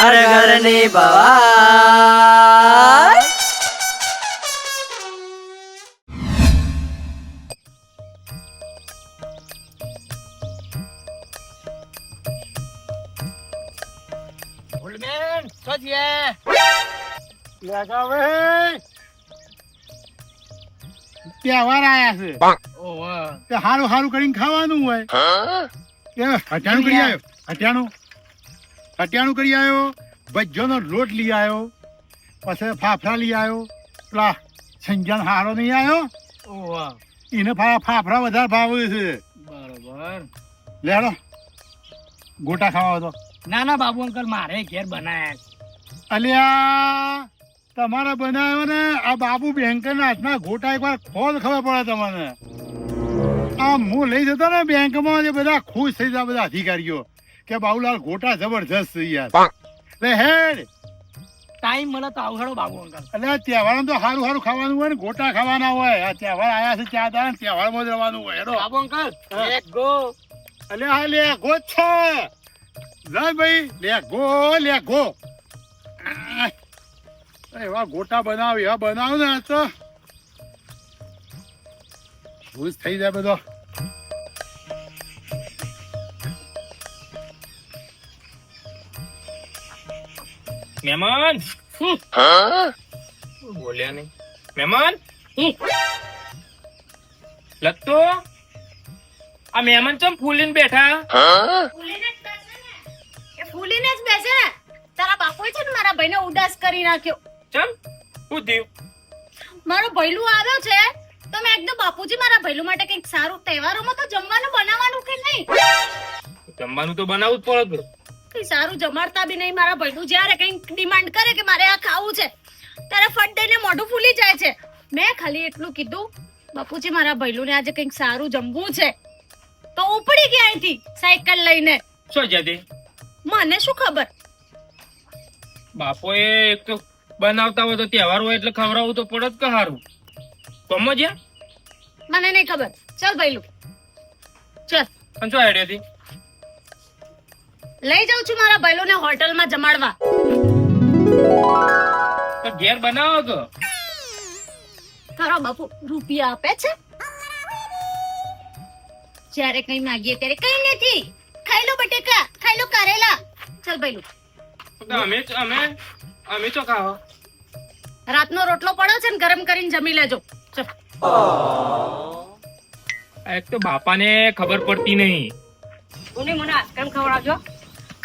ઘર ઘરની લગાવે તહેવાર આયા છે. ઓહો તે હારું હારું કરીને ખાવાનું હોય. એ કરી આવ્યો. હટિયાણું હટિયાણું કરી આવ્યો ભજ્જોનો લોટ લઈ આવ્યો પછી ફાફડા લઈ આવ્યો. પેલા સંજન હારો નહીં આવ્યો? ઓહો એને ફાળા ફાફડા વધારે ભાવે છે. બરોબર. લેડો ગોટા ખાવા તો. ના ના બાબુ અંકલ મારે ઘેર બનાયા છે. અલ્યા તમારે બનાવ્યો ને આ બાબુ બેંકના હાથના ગોટા એકવાર ખોલ ખબર પડે તમને. આ હું લઈ જતો ને બેંકમાં જે બધા ખુશ થઈ જાય બધા અધિકારીઓ. કે બાઉલાલ ગોટા જબરજસ્ત છે યાર. લે હેડ ટાઈમ મળે તો આવડો બાબુ અંકલ. એટલે આ તહેવારમાં તો સારું સારું ખાવાનું હોય ને ગોટા ખાવાના હોય. આ તહેવાર આયા છે ત્યાં દાન તહેવારમાં જ રહેવાનું હોય. હેડો. બાબુ અંકલ હા. ગો. અલે હા લે ગો જ છે. જય ભાઈ લે ગો લે ગો. એવા ગોટા બનાવ. એવા બનાવ ને આ તો. ખુશ થઈ જાય બધો. મહેમાન. બોલ્યા નહીં. મહેમાન. લગતો આ મહેમાન ચમ ફૂલીને બેઠા? ફૂલીને જ બેસે ને. તારા બાપુએ છે ને મારા ભાઈને ઉદાસ કરી નાખ્યો. ચમ? હું થયું મારો ભૈલું આવ્યો છે તો મેં એકદમ બાપુજી મારા ભૈલું માટે કંઈક સારું તહેવારોમાં તો જમવાનું બનાવવાનું કે નહીં? જમવાનું તો બનાવવું જ પડે. કઈ સારું જમાડતા બી નહીં મારા ભાઈનું. જ્યારે કંઈક ડિમાન્ડ કરે કે મારે આ ખાવું છે ત્યારે ફટ દઈને મોઢું ફૂલી જાય છે. મેં ખાલી એટલું કીધું બાપુજી મારા ભૈલુંને આજે કંઈક સારું જમવું છે. તો ઉપડી ગયા અહીંથી સાયકલ લઈને. શું જતી મને શું ખબર? બાપોએ એક તો બનાવતા હોય તો તહેવાર હોય એટલે ખવડાવવું તો પડત કે હારું સમજ્યા મને નહીં ખબર. ચાલ ભૈલું ચાલ. પણ શું આઈડિયા હતી લઈ જાઉં છું મારા ભાઈલોને હોટલમાં જમાડવા. તો ઘેર બનાવો તો. તારો બાપુ રૂપિયા આપે છે? જ્યારે કઈ માંગીએ ત્યારે કઈ નથી. ખાઈ લો બટેકા ખાઈ લો કારેલા. ચાલ ભાઈલું અમે અમે અમે તો ખાવા રાતનો રોટલો પડ્યો છે ને ગરમ કરીને જમી લેજો. ચાલ. એક તો બાપાને ખબર પડતી નહીં. કોને મને આઈસ્ક્રીમ ખવડાવજો.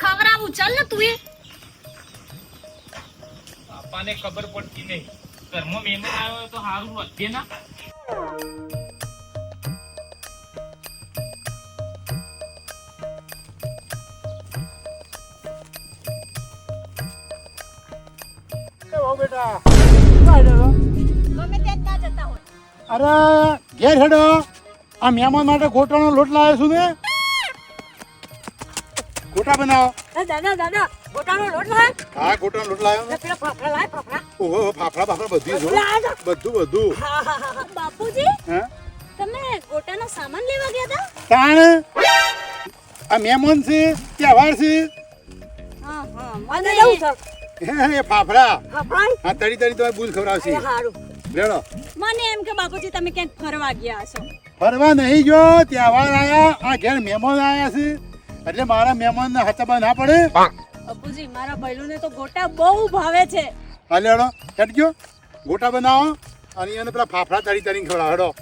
ખવડાવું ચાલ ને તું એ. બાપાને ખબર પડતી નહીં. ઘરમાં મહેમાન આવ્યો તો સારું વધે ના? અરે ઘેર હેડો. આ મહેમાન માટે ગોટાળો લોટ લાવ્યો છું ને. ગોટા બનાવો. દાદા દાદા ગોટાનો લોટ લાય. હા ગોટાનો લોટ લાવ્યો પેલા ફાફડા લાય ફાફડા. ઓહો ફાફડા ફાફડા બધું જો. બધું બધું. બાપુજી હા? તમે ગોટાનો સામાન લેવા ગયા હતા તાણ? આ મહેમાન છે તહેવાર છે. હા હા. મને જવું છે હે, હે, ફાફડા. હા તળી તળી તમારે બૂલ ખવડાવશે. હારું. લેડો મને એમ કે બાપુજી તમે ક્યાંક ફરવા ગયા હશો. ફરવા નહીં જો તહેવાર આયા આ ઘેર મહેમાન આયા છે. એટલે મારા મહેમાનને હચબા ના પડે? બાપુજી મારા ભાઈલુને તો ગોટા બહુ ભાવે છે. હા લેડો ગયો. ગોટા બનાવો. અને એને પેલા ફાફડા તળી તળીને ખવડાવો. હડો.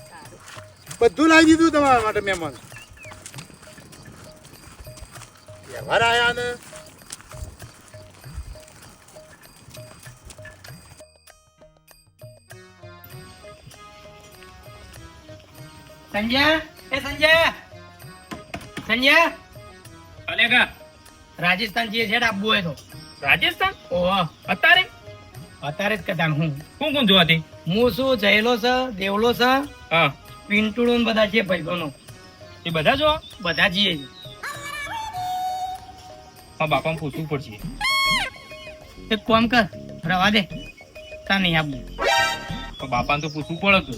બધું લાવી દીધું તમારા માટે મહેમાન. વ્યવહાર આયા ને. સંજય એ સંજય સંજય અલે કા રાજસ્થાન જે છે આબુ હોય તો. રાજસ્થાન? ઓહ. અત્યારે? અત્યારે જ કદાન હું. કોણ કોણ જોવાથી હું શું જયેલો છે દેવલો છે હા. પિન્ટુડો ને બધા છે ભાઈબંધો. એ બધા જો બધા જઈએ હા બાપાને પૂછવું પડશે. એક કામ કર રવા દે. તા નહીં આબુ બાપાને તો પૂછવું પડે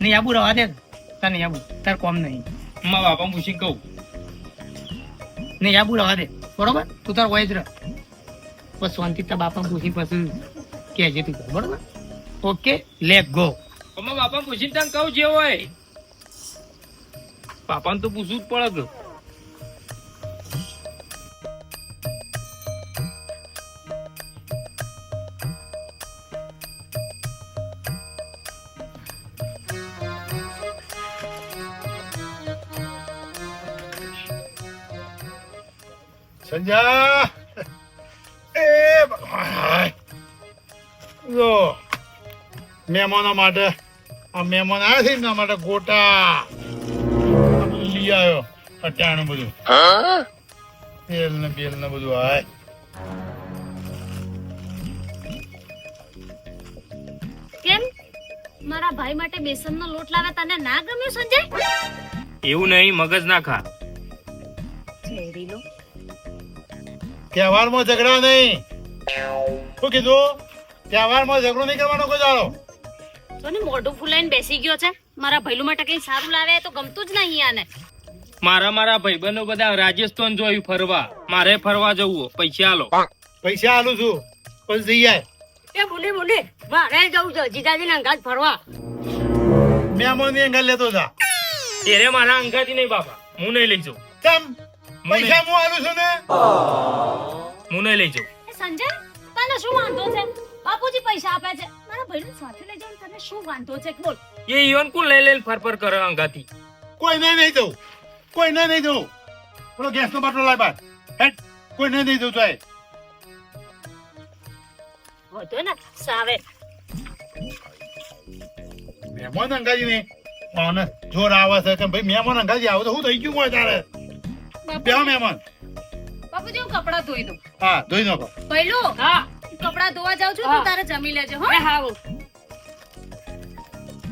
નહીં આબુ રવા દે. તા નહીં આબુ તાર કોમ નહીં. મારા બાપા પૂછી કહું. નહીં યા રવા દે બરોબર? તું તાર રહ બસ શાંતિ, તારા બાપા પૂછી પછી કહેજે તું, બરોબર? ઓકે લેટ ગો અમે બાપા પૂછીને તને કહું, જે હોય. બાપાને તો પૂછવું જ પડે સંજા એ ભગવાન. જો મહેમાનો માટે આ મહેમાન આવ્યા છે એના માટે ગોટા. લઈ આવ્યો અટાણું બધું. તેલ ને બેલ ને બધું હાય! કેમ? મારા ભાઈ માટે બેસનનો લોટ લાવ્યા તને ના ગમ્યું સંજય? એવું નહીં મગજ ના ખા. તહેવારમાં ઝઘડા નહીં. શું કીધું? તહેવારમાં ઝઘડો નહીં કરવાનો કોઈ દાડો? તો ને મોઢું ફૂલાઈને બેસી ગયો છે. મારા ભૈલું માટે કઈ સારું લાવે તો ગમતું જ નહીં આને. મારા મારા ભાઈબંધો બધા રાજસ્થાન જોયું ફરવા. મારે ફરવા જવું પૈસા આલો. પૈસા આલું છું. પણ જઈ જાય એ બોલી બોલી મારે જવું છે. જીજાજી અંગાત ફરવા મેં ની અંગલ લેતો જા. એરે મારા અંગાથી નહીં બાપા. હું નહીં લઈ જાઉં. કેમ? પૈસા હું આલું છું ને? હું નહીં લઈ જાઉં. સંજય તને શું વાંધો છે? બાપુજી પૈસા આપે છે. મારા ભાઈને સાથે લઈ જાઉં તને શું વાંધો છે? બોલ. એ ઈવન કુ લઈ લઈને ફરફર કરે અંગાથી. કોઈને નહીં જવું કોઈને નહીં જવું પેલો ગેસ નો બાટલો લાય બાર. હેટ કોઈને નહીં જવું તો એ વધુ ને સાવે. મહેમાન અંગાજી ને જોર આવે છે કે ભાઈ મહેમાન અંગાજી આવો તો શું થઈ ગયું હોય તારે? બેહો મહેમાન. બાપુજી હું કપડાં ધોઈ દઉં હા ધોઈ નાખો ભૈલું હા. કપડાં ધોવા જાઉં છું તું તારે જમી લેજે હો. એ હા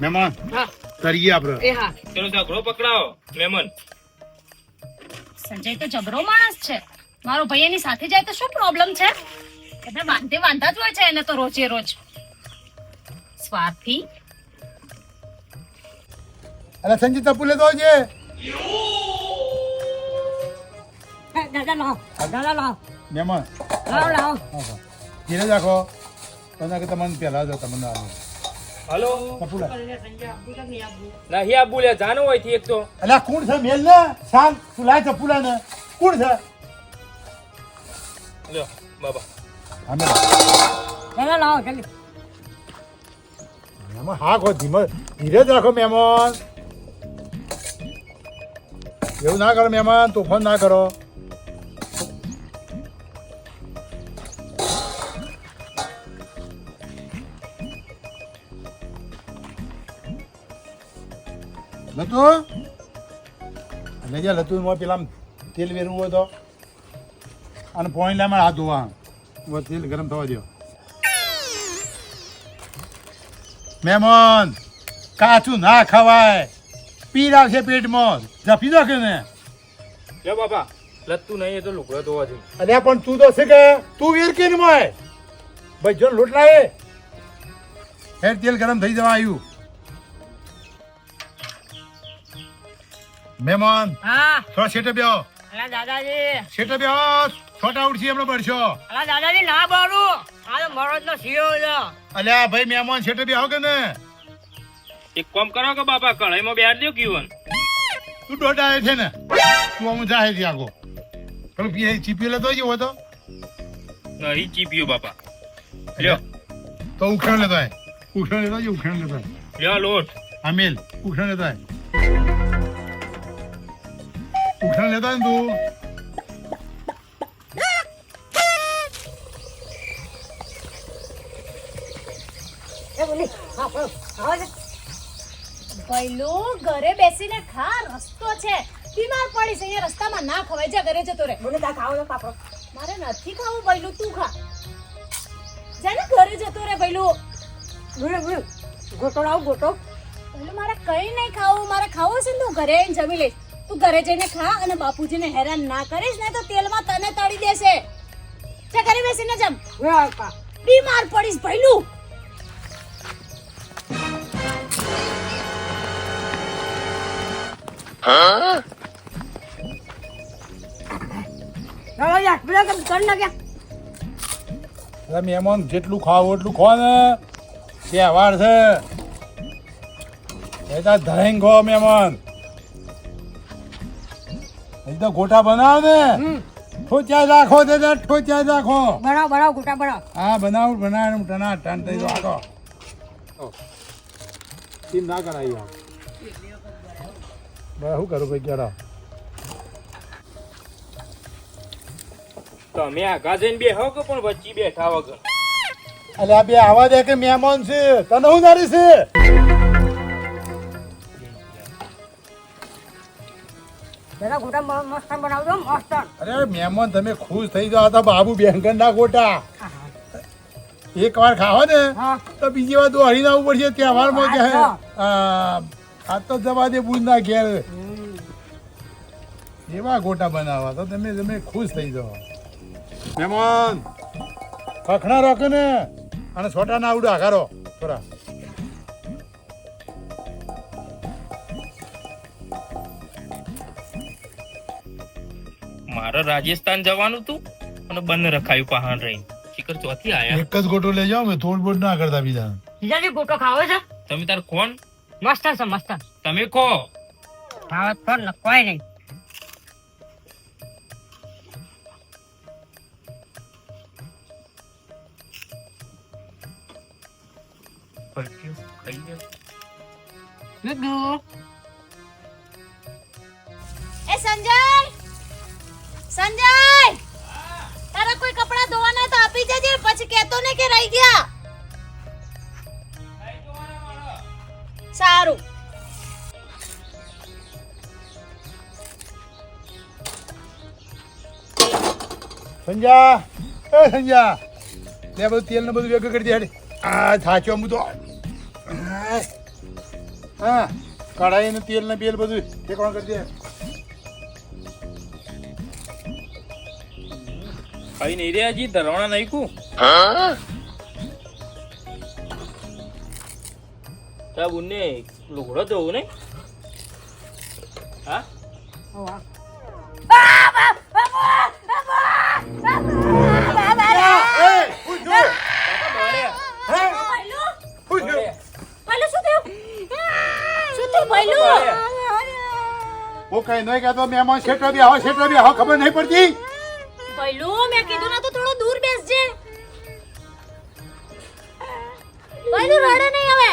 મહેમાન હા. કરીએ આપણે. એ હા. ચલો ઝઘડો પકડાવો મહેમાન. સંજય તો જબરો માણસ છે. મારો ભાઈ એની સાથે જાય તો શું પ્રોબ્લેમ છે? એને વાંધે વાંધા જ હોય છે એને તો રોજે રોજ. સ્વાર્થી. અરે સંજય તપુ લેતો આવજે. દાદા લાવ દાદા લાવ મહેમાન લાવ. લાવ ધીરે રાખો. તને કે તમને પહેલા જ તમને આલો હલો. તપુ લે નહીં આબુ લે જાનો હોયથી એક તો. અલ્યા કોણ છે? મેલ ને. શાંત. તું લાય તપુ ને. કોણ છે? લ્યો બાબા. અમે. દાદા લાવ જલ્દી. મહેમાન હા કો ધીમે. ધીરે જ રાખો મહેમાન એવું ના કરો મહેમાન તોફાન ના કરો. લતુ? એટલે જે લતુ મોં પેલા તેલ વેરવું હોય તો? અને પોણી લામાં હાથ ધોવા તેલ ગરમ થવા દો મહેમાન કાચું ના ખવાય. પીર છે પેટમાં. જપી દો કે ને. લ્યો બાપા લત્તું નહીં એ તો લુગડો ધોવા જોઈએ. અલ્યા પણ તું તો છે કે તું વેર કે મોય ભાઈ જો લોટ એ હેર તેલ ગરમ થઈ જવા આવ્યું. મહેમાન હા. થોડા છેટે બેહો. અલા દાદાજી. છેટે બેહો છોટા ઉડશી એમનો પડશો અલા દાદાજી ના બારું. આ તો મરોજ નો સીઓ છે. અલ્યા ભાઈ મહેમાન છેટે બેહો કે ને? એક કામ કરો કે બાપા કઢાઈમાં બેહાર દો કીવન તું દોઢ આવે છે ને તું આમ જાહે થી આગો. પેલું પીએ ચીપી લેતો જ હોય તો નહીં ચીપીઓ બાપા. લ્યો. તો ઉખેણ લેતો ઉખેણ લેતો જ ઉખેણ લેતો લ્યો લોટ. અમીલ ઉખેણ લેતો હોય ઉખેણ ને તું એ બોલી હા બોલો. આવો? છે ભૈલો ઘરે બેસીને ખા રસ્તો છે. બીમાર પડીશ અહીંયા રસ્તામાં ના ખવાય. જા ઘરે જતો રે બોલે તા ખાવો પાપડો મારે નથી ખાવું ભૈલું તું ખા. જાને ઘરે જતો રે ભૈલું બોલે બોલે. ગોટો લાવ ગોટો ભૈલું મારે કઈ નહીં ખાવું. મારે ખાવું છે ને તું ઘરે જમી લઈશ. તું ઘરે જઈને ખા અને બાપુજીને હેરાન ના કરીશ ને તો તેલમાં તને તળી દેશે. છે ઘરે બેસીને જમ. બીમાર પડીશ નાખ્યા. મહેમાન જેટલું ખાવ એટલું ખો ને તહેવાર છે? એ તો ધરાઈને ખો મહેમાન. એ ગોટા બનાવ ને. ઠોચ્યા રાખો તે તો ઠોચ્યા રાખો. બનાવ બનાવ ગોટા બનાવ. હા બનાવ બનાવ ટના ટન થઈ આગો ટીમ ના કરાવી આમ બરાબર શું કરું ભાઈ ક્યારે તમે આગા જઈને બેહો કે પણ વચ્ચે બેઠા વગર? અલ્યા બે આવા દે કે મહેમાન છે. તને હું નારી છે? જરા ગોટા મ- બનાવજો મસ્ત. અરે મહેમાન તમે ખુશ થઈ તો બાબુ બેંકન ના ગોટા. એક વાર ખાવા ને તો બીજી વાર તો હરી ના પડશે. તહેવારમાં કે હા, આ આ તો જવા દે બુજ ના ઘેર એવા ગોટા બનાવવા. તો તમે તમે ખુશ થઈ જાઓ. મહેમાન. ખખણા રાખો ને. અને છોટા ના આવડો આકારો થોડા. મારે રાજસ્થાન જવાનું તું અને બંધ રખાયું પહાણ રહી શિખર ચોથી આયા. એક જ ગોટો લઈ જાઓ મેં થોડ બોડ ના કરતા બીજા. જીજાજી ગોટો ખાવો છે? તમે તાર કોણ? મસ્ત છે મસ્ત. તમે કો. ખાવા તો કોઈ નહીં. એ સંજય! સંજય! તારા કોઈ કપડા ધોવાના તો આપી જજે પછી કહેતો ને કે રહી ગયા. સારું. સંજા એ સંજા લે, બધું તેલ ને બધું ભેગું કરી દે હેડ. આ થાચ્યો હું તો. હા. કઢાઈ ને તેલ ને બેલ બધું ઠેકવાનું કરી દે. ખાઈ નહીં રહ્યા જી ધરવાણા નાખ્યું. કુ તા બુને લુગડો ધોવું ને હા? હું કઈ નહીં કહેતો મહેમાન શેઠો બી આવો શેઠો બી આવો ખબર નહીં પડતી? પહેલું રડે નહીં હવે.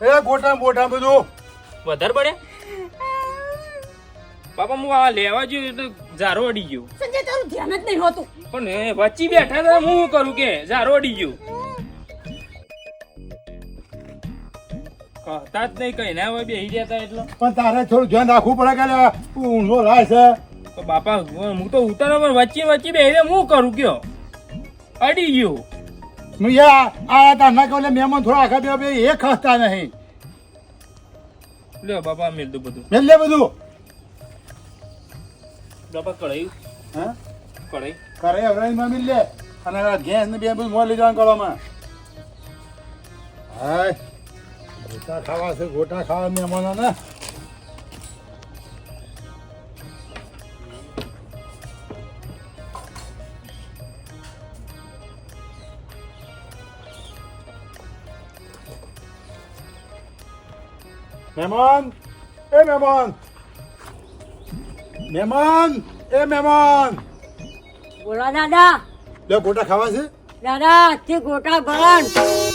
એ ગોટા ને બધું. વધારે પડે? બાપા હું આ લેવા ગયો એટલે ઝારો અડી ગયો. સંજય તારું ધ્યાન જ નહીં હોતું. પણ એ વચ્ચે બેઠા હતા હું શું કરું કે ઝારો અડી ગયો. કહતા જ નહીં કઈ ના હોય બેસી જતા એટલે. પણ તારે થોડું ધ્યાન રાખવું પડે કે તું ઊંધો લાય છે. તો બાપા હું તો ઉતારો પણ વચ્ચે વચ્ચે બેસી હું કરું કયો? અડી ગયો. હું યા આ તારના કહું મહેમાન થોડા આખા બે બે એ ખસતા નહીં. લ્યો બાપા મેલ દો બધું. મેલ લે બધું. બાપા કઢાઈ. હા? કઢાઈ. કરે માં મમ્મી લે અને આ ગેસ ને બે બધું મોં લઈ જવાનું કરવામાં હાય. ગોટા ખાવા છે ગોટા ખાવા મહેમાનો ને મહેમાન એ મહેમાન મહેમાન એ મહેમાન બોલો દાદા. લે ગોટા ખાવા છે? દાદા તે ગોટા બંધ